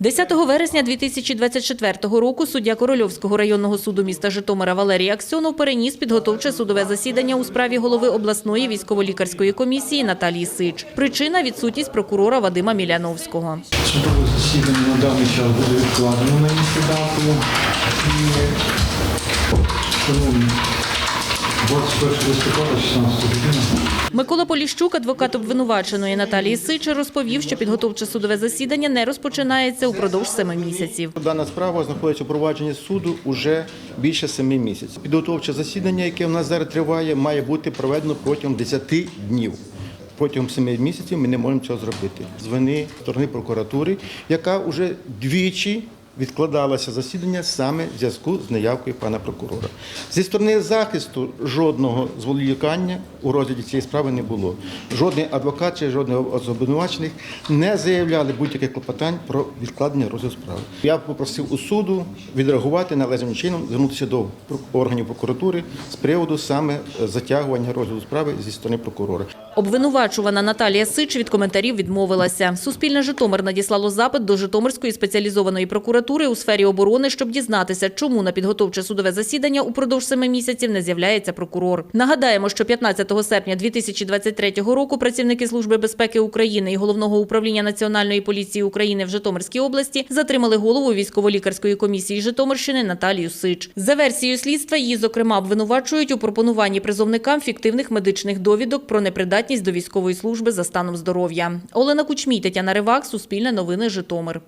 10 вересня 2024 року суддя Корольовського районного суду міста Житомира Валерій Аксьонов переніс підготовче судове засідання у справі голови обласної військово-лікарської комісії Наталії Сич. Причина – відсутність прокурора Вадима Міляновського. Судове засідання на даний час буде відкладено на іншу дату. І, шановні, 21 листопада, 16 година. Микола Поліщук, адвокат обвинуваченої Наталії Сич, розповів, що підготовче судове засідання не розпочинається упродовж семи місяців. Дана справа знаходиться у провадженні суду уже більше семи місяців. Підготовче засідання, яке в нас зараз триває, має бути проведено протягом 10 днів. Протягом семи місяців ми не можемо цього зробити. З вини сторони прокуратури, яка вже двічі відкладалося засідання саме в зв'язку з неявкою пана прокурора. Зі сторони захисту жодного зволікання у розгляді цієї справи не було. Жодний адвокат чи жодний з обвинувачених не заявляли будь-яких клопотань про відкладення розгляду справи. Я попросив у суду відреагувати належним чином, звернутися до органів прокуратури з приводу саме е, затягування розгляду справи зі сторони прокурора. Обвинувачувана Наталія Сич від коментарів відмовилася. Суспільне Житомир надіслало запит до Житомирської спеціалізованої прокуратури у сфері оборони, щоб дізнатися, чому на підготовче судове засідання упродовж семи місяців не з'являється прокурор. Нагадаємо, що 15 серпня 2023 року працівники Служби безпеки України і Головного управління Національної поліції України в Житомирській області затримали голову військово-лікарської комісії Житомирщини Наталію Сич. За версією слідства її, зокрема, обвинувачують у пропонуванні призовникам фіктивних медичних довідок про непридатність до військової служби за станом здоров'я. Олена Кучмій, Тетяна Ривак, Суспільне новини, Житомир.